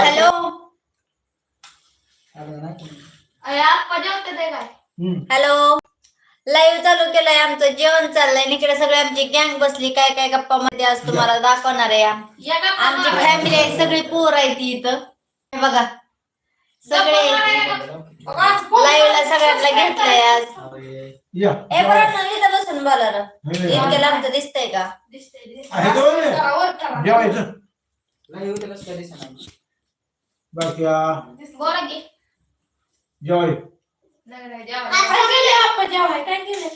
Hello. Hello. Live चालू केलंय आमचं जेवण चाललंय. इकडे सगळे आमची गँग बसली. काय काय गप्पा मध्ये आज तुम्हाला दाखवणार आहे आमची फॅमिली आहे सगळी पोर आहे ती इथं. हे बघा. सगळे लाईव्ह ला सगळ्यांना घेतलंय आज. या. ए बरं इथं बसून बोला ना. आमचं दिसतंय का? दिसतंय, काय केलंय?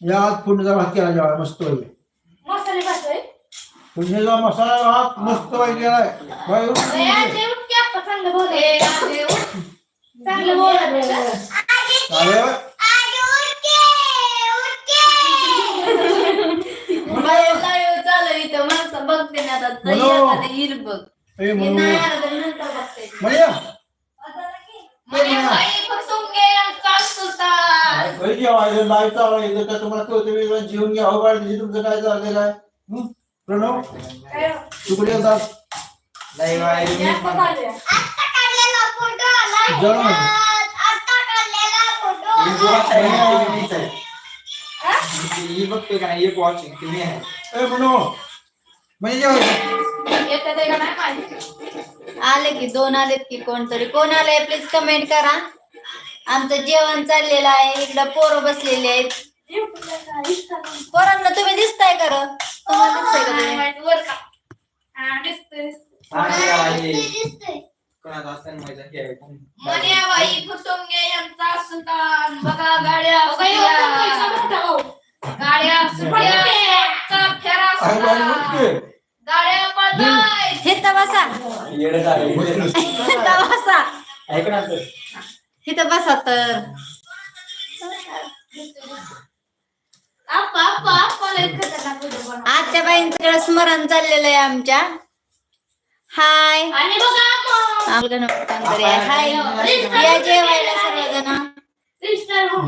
या पुण्याचा भात केला जेवाय मस्त होईल? पुण्याचा मसाला भात मस्त होईल गेलाय बाई, चांगलं बोला. ए, आज चालू बघते तर हे बघते चाल सुलतान. घरी जेवायचं चालवायचं का तुम्हाला कळतं वेगळं. जेवून घ्या. हो बाळजी, तुमचं काय चाललंय काय हं? प्रणव? तू कुठे येतात जास्त चाललंय. जेवण म्हणजे. ए म्हणू म्हणजे जेवायचं आले की दोन आलेत की कोणतरी. कोण आलंय? प्लीज कमेंट करा. आमचं जेवण चाललेलं आहे. इकडं पोरं बसलेले आहेत. पोरांना तुम्ही दिसताय कर तुम्हाला दिसताय का तुम्ही? हा, गाड्या सुटल्या. गाड्या बसा. इथं बसा. इथं तर. आजच्या बाईंचं स्मरण चाललेलं आहे आमच्या. हाय. हाय. या जेवायला सर्वजण. हो.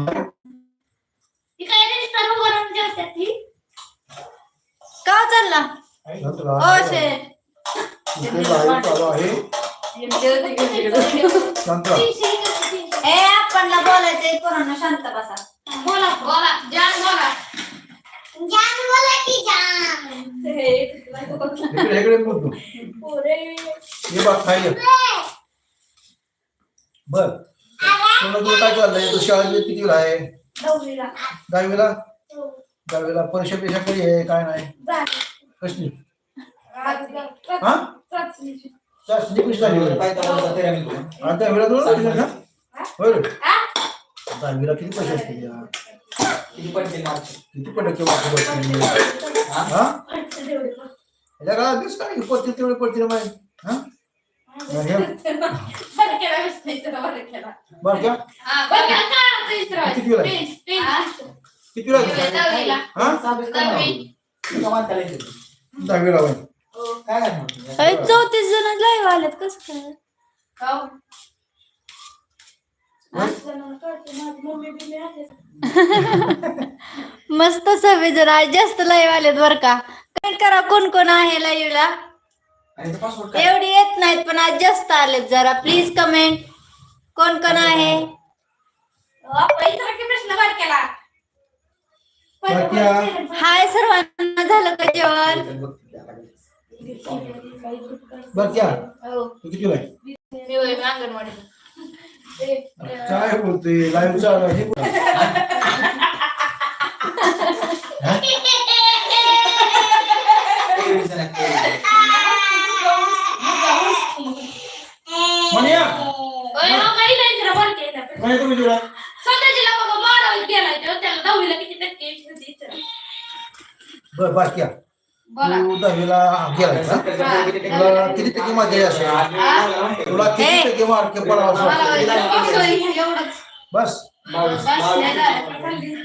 हो का चालला? नंतर ओ. इथे चालू आहे. शांत राहा. ए आपणला बोलायचंय पोरांना शांत बसा. बोला बोला जान बोला. इकडे इकडे बोल तू. हे बघ बर तुला तुला काय चाललंय तू शाळेत किती आहे? दहावीला. दहावीला? हो. दहावीला परीक्षा पेक्षा कधी आहे? काय नाही? झाली. हा. चाचणी कशी झाली बरं? आता दहावीला दोन वर्ष झाली ना होय. रे. हा? दहावीला किती पैसे असतील या? किती पडले टक्के मार्क पडतील हा? याच्या काळात अभ्यास काय पडतील तेवढे पडतील माहिती हा? हे बरं केला, विसरायचं तर बरं केला. बरं का? हा. किती वेळा? वेळा दहावीला, दहावीला. होय अरे चौतीस जण लाईव्ह आलेत कस काय. मस्त सवय जण आज जास्त लाईव्ह आलेत बर का. कमेंट करा कोण कोण आहे लाईव्ह ला? एवढी येत नाहीत पण आज जास्त आलेत जरा. प्लीज कमेंट कोण कोण आहे? हाय सर्वांना झालं का जेवण? बरं क्या हो. तू किती आहे मी होय, मी अंगणवाडीला. ते, अं, काय बोलतोय लाईव्ह चालू आहे बोल. म्हणूया होय, हो, काही नाही जरा बरं केलं. काय तुम्ही जुळा स्वतःची लोकं बाबा बारावीत गेलाय तेव्हा त्याला दहावीला किती टक्के होते विचारा. बर क्या दहावीला गेला का तुला किती टक्के गेले असेल तुला किती. टक्के मार्क पडावा असं. बस.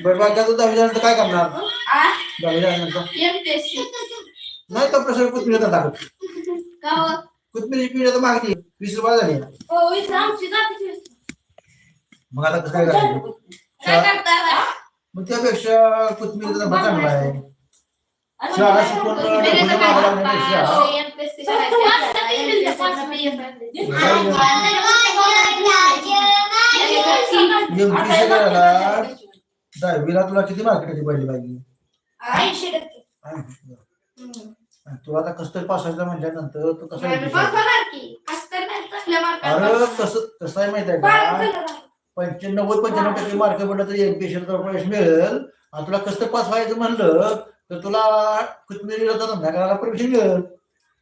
बर बाकी दहावी झाल्यानंतर काय करणार? दहावी झाल्यानंतर. नाही तर प्रश्न कुठे टाकत का हो? कुठली पिढी तर मागली वीस रुपये झाली हो. मग आता कसं काय करायचं? मग त्यापेक्षा कोथमीर तर चांगला आहे शाळा डोक्याला तर मागं लागण्यापेक्षा हो. एमपीसी करायला दहावीला तुला किती मार्केट पाहिजे पाहिजे तुला आता कसं तरी पास व्हायचं म्हटल्यानंतर तू कसं अरे कसं कसं आहे माहिती आहे का. पंच्याण्णव पंच्याण्णव टक्के मार्क पडलं तर एमपीएससी प्रवेश मिळेल आणि तुला कसं पास व्हायचं म्हणलं तर तुला कोथमिरीला धंदा करायला परमिशन मिळेल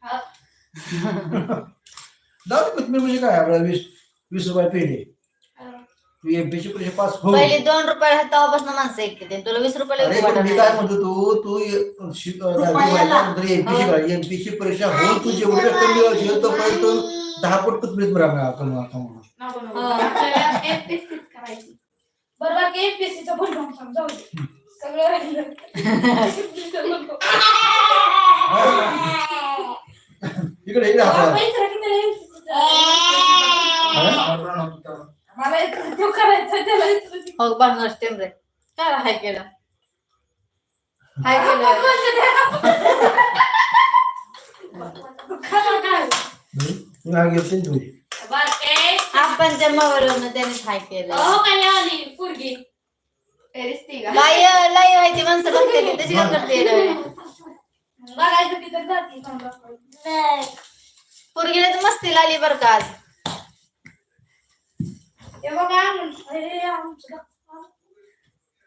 हा. जाऊ दे कोथमीर म्हणजे काय? आपल्याला वीस वीस रुपये पेढे. तू एमपीएससी परीक्षा पास हो पहिले दोन रुपये तेव्हापासून माणसं ऐकते तुला वीस रुपयाला अरे येऊ पण मी काय. म्हणतो तू? तू एमपीसी करा एमपीसी परीक्षा होऊन तू जेवढी रक्कम मिळवशील तोपर्यंत तू दहा फूट कोथमीर मिळा कमवा कमवा. हा. MPSC इकडे हात? मला तो करायचा त्याला ते- हो बनणार स्टेम रे. काय हाय केलं? हाय केलं. हा तू. बारके. आपण जन्मावरून त्याने हाय केलं. काय आली पोरगी. तेरीच ती का? बाई लाई व्हायची माणसं बघते ती, तशी का करते? बघायचं की तर जाती. पोरगीला तर मस्ती लागली बरं का आज हे बघा, अरे, आमचं गाव.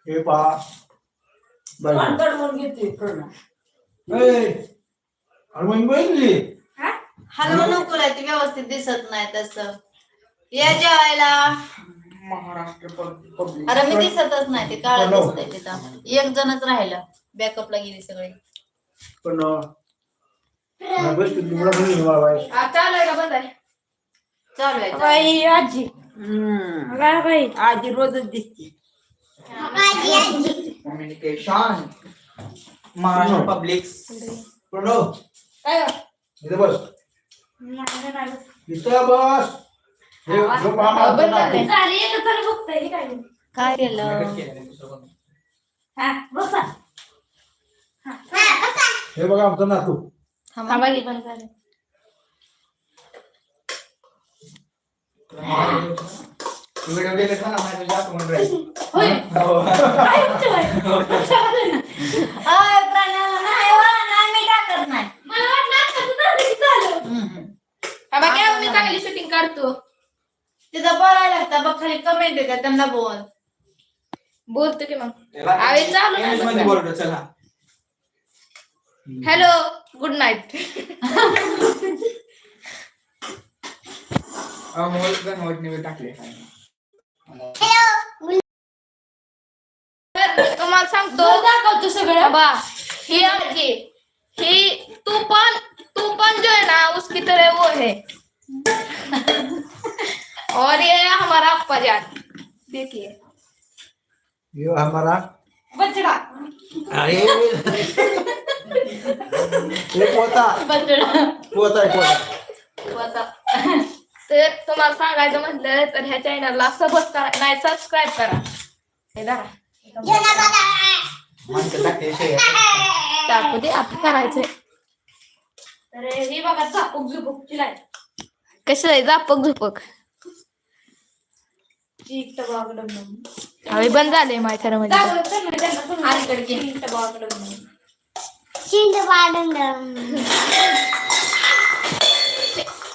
हे पा बरं अरे बघितली हा? हलवू नको ती व्यवस्थित दिसत नाही तसं या जेवायला अरे मी दिसतच नाही ते काळ हॅलो. दिसतंय तिथं. एक जणच राहिलं बॅकअपला गेली सगळी. पण बस चालू आहे का? बंद आहे. चालू आहे चालू आहे. बाई आजी. काय बाई. आजी रोजच दिसते. कम्युनिकेशन महाराष्ट्र पब्लिक प्रणव काय? इथे बस. इथं बस. झाली, एकच जण बघतंय, हे काय केलं हा, बसा. हे बघा आमचं नातू थांबा. थांबा की बंद झालंय. व्हिडिओ गेले का माझ्या जास्त म्हणून राहील होय. हो. काय म्हणते बाई? अय, प्रणव, नाही वा, नाही, मी टाकत नाही मला वाटलं झालं. हम्म. थांबा की, मी चांगली शूटिंग काढतो लागतं बघ खाली कमेंट येतात त्यांना बोल. बोलतो की मग. आवाज चालू नाही इंग्लिशमध्ये बोलतो चला. हॅलो गुड नाईट टाकले तुम्हाला सांगतो. दाखवतो सगळं. बा ही आजी ही तू पण तू पण जो है ना उसकी तरह वो है. और ये हमारा जान देखिए। ये हमारा बचड़ा अरे हे पोता। बटण पोता आहे पोता। तर तुम्हाला सांगायचं म्हटलं तर ह्या चॅनलला सबच करा नाही सबस्क्राईब करा. हे धरा. टाकू दे आता करायचंय. तर हे बघा झापक झुपक चिलाय कसं आहे झापक झुपक हवे बंद झाले घे.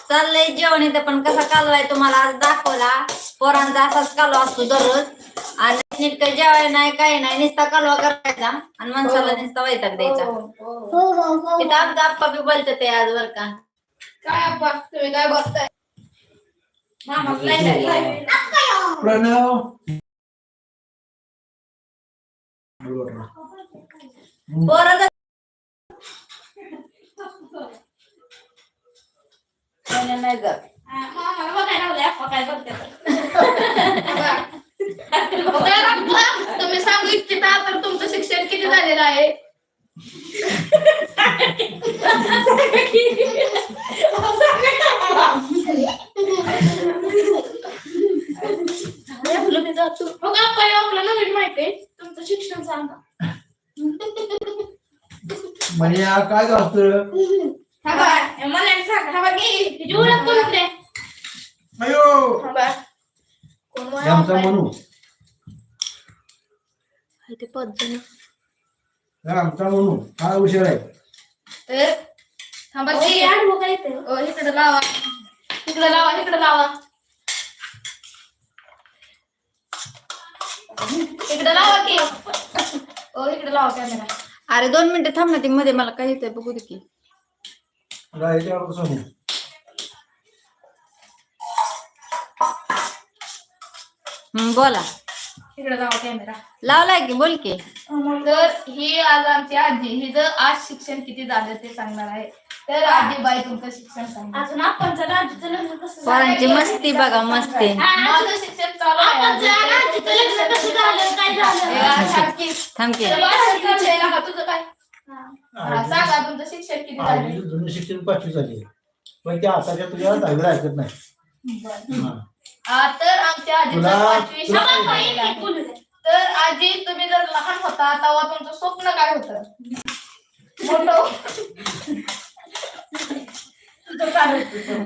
चाललंय जेवण इथं पण कसा कालू आहे तुम्हाला आज दाखवला. पोरांचा असाच कालवा असतो दररोज. आणि नीट काही जेवाय नाही काही नाही नुसता कालवा करायचा आणि माणसाला नुसता वैताग द्यायचा. तिथं आमचा आप्पा बी बोलते ते आज बर का. काय अप्पा तुम्ही काय बघताय प्रणव. नाही जात तुम्ही सांगू इच्छिता तर तुमचं शिक्षण किती झालेलं आहे? ना काय असतं मला सांग हा बघ गेली तुझी ओळख आमचा म्हणू. ते पद्धती आमचा म्हणू. हा आहे. तर काय ते. इकडं लावा. इकडं लावा इकडं लावा. इकडं लावा की. ओ इकडं लावा कॅमेरा अरे दोन मिनिटं थांब ना ती मध्ये मला काय येतंय बघू दे की. बोला. इकडे लावा कॅमेरा लावलाय की बोल की. तर ही आज आमची आजी ही जर आज शिक्षण किती झालं ते सांगणार आहे. तर आजी बाई तुमचं शिक्षण सांगा अजून आपणचं राजूचं लग्न कसं? पोरांची मस्ती बघा मस्ती. माझं शिक्षण चालू आहे लग्न कसं झालं काय झालं आज सारखी. थांब की. तुला शिक्षण द्यायला का तुझं काय? हा, सांगा तुमचं शिक्षण किती झालं आधीचं जुनं शिक्षण पाचवी झाली. पण त्या आताच्या तुझ्या दहावीला ऐकत नाही. हा. तर आमच्या आजीचं तुला- पाचवी तुला- शाळा बाई, झालेलं आहे. एक बोलू दे. तर आजी तुम्ही जर लहान होता तेव्हा तुमचं स्वप्न काय होतं? मोठं तुझं?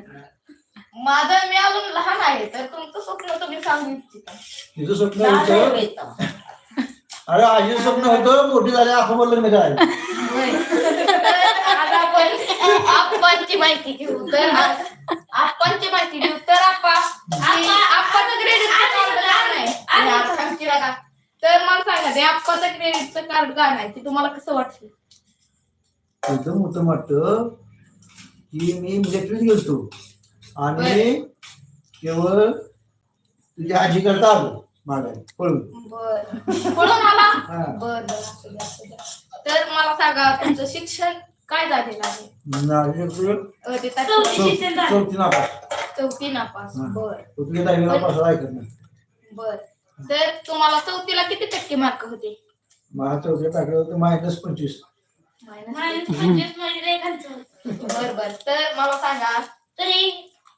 माझं मी अजून लहान आहे तर तुमचं स्वप्न तुम्ही सांगू इच्छिता. तिचं स्वप्न होतं? अरे आजीचं स्वप्न होतं मोठी झाली आपण लग्न आज आपण आप्पांची माहिती घेऊ तर आज आप्पांची माहिती घेऊ तर आप्पा आप्पाचं क्रेडिटचं कार्ड सांगते बघा. तर मला सांगा ते आप्पाचं क्रेडिटचं कार्ड का नाही ते तुम्हाला कसं वाटतं? एकदम मोठं वाटतं की मी मिलिटरीत गेलतो. आणि केवळ तुझ्या आजी करता आलो मागायला पळून. बर. पळून आला? हा. बर बर असू द्या, असू द्या. तर मला सांगा तुमचं शिक्षण काय झालेलं आहे? अ, ते चौथी तात्पुरती शिक्षण झालं. चौथी नापास चौथी नापास हा. बर दहावीला पास ऐकत नाही. बर. तर तुम्हाला चौथीला किती टक्के मार्क होते? माझ्या चौथ्या टाकलं होतं मायनस पंचवीस. माणूस पंचवीस. म्हणजे लय खालचं होतं. बर बर तर मला सांगा तरी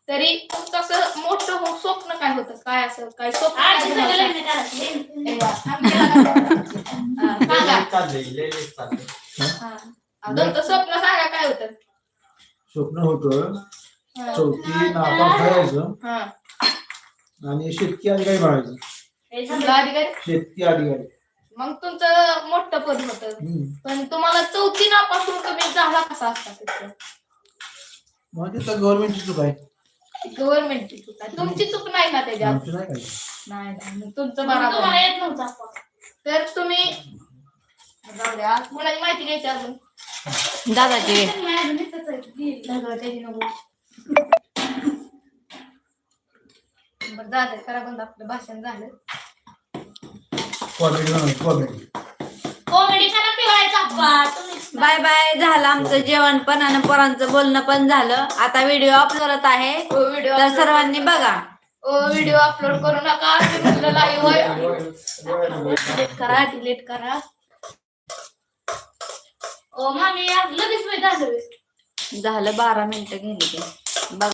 तरी तुमचं असं मोठं हो- स्वप्न काय होतं काय असं काय स्वप्न काय लग्न करायचं. हा, सांगा हा. हा, तुमचं स्वप्न सांगा काय होतं स्वप्न होतं हा. चौथी नापास करायचं हा. आणि शेतकी अधिकारी. अधिकारी शेतकी अधिकारी मग तुमचं मोठं पद होतं हम्म. पण तुम्हाला चौथी नापासून तुम्ही झाला कसा असता तिथं? मग तिथं गव्हर्नमेंटची चूक आहे. गव्हर्नमेंटची चूक आहे. तुमची चूक नाही ना त्याच्यात? आमची नाही काही. नाही नाही. मग तुमचं तुम्हाला बरोबर. येत नव्हतं. तर तुम्ही जाऊ द्या. कुणाची माहिती घ्यायची अजून. दादाची घे. त्याची नको. बरं झालं करा बंद. आपलं भाषण झालं. कॉमेडी बनवायची कॉमेडी कॉमेडी करा पिवळायचा अप्पा. तुम्ही बाय बाय झालं आमचं जेवण पण आणि पोरांचं बोलणं पण झालं. आता व्हिडिओ अपलोड करत आहे व्हिडिओ तर सर्वांनी बघा. व्हिडिओ अपलोड करू नका. डिलीट करा डिलीट करा. ओ मामी लगेच झालं. झालं बारा मिनिटं गेली ते.